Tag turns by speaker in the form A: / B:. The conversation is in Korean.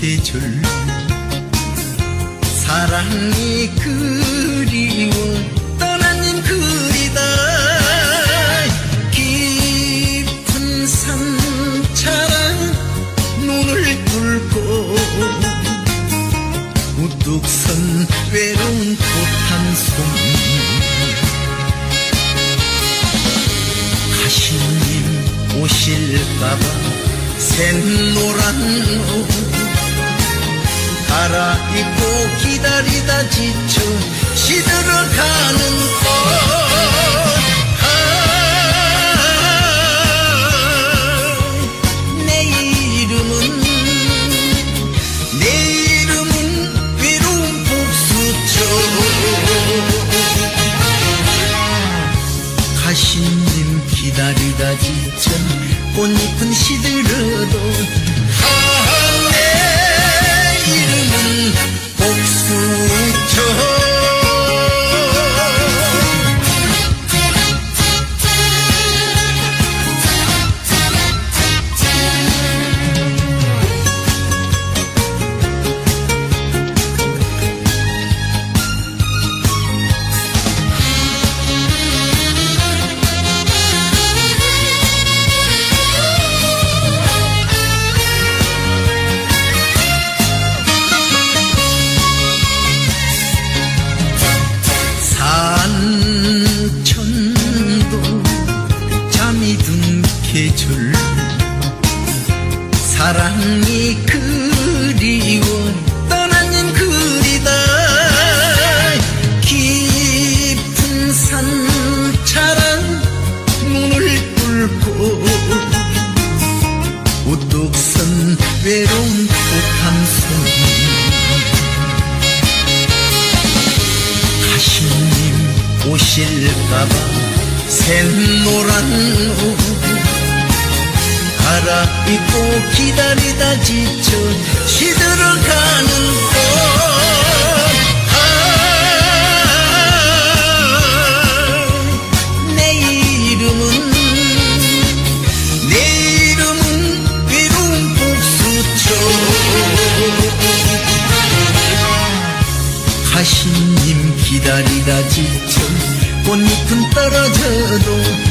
A: 계절. 사랑이 그리워 떠난 님 그리다. 깊은 산처럼 눈을 뚫고 우뚝 선 외로운 꽃한 손. 가시님 오실까봐 샛노란 옷 갈아입고 기다리다 지쳐 시들어가는 꽃 아, 내 이름은 내 이름은 외로운 복수죠 가신 님 기다리다 지쳐 꽃잎은 시들어도 사랑이 그리워. 떠나는 그리다. 깊은 산차랑 문을 뚫고 우뚝 선 외로운 꽃한송 가시님 오실까봐 샛노란 옷 갈아입고 기다리다 지쳐 시들어가는 꽃 아, 내 이름은 내 이름은 외로운 복수죠 가신님 기다리다 지쳐 꽃잎은 떨어져도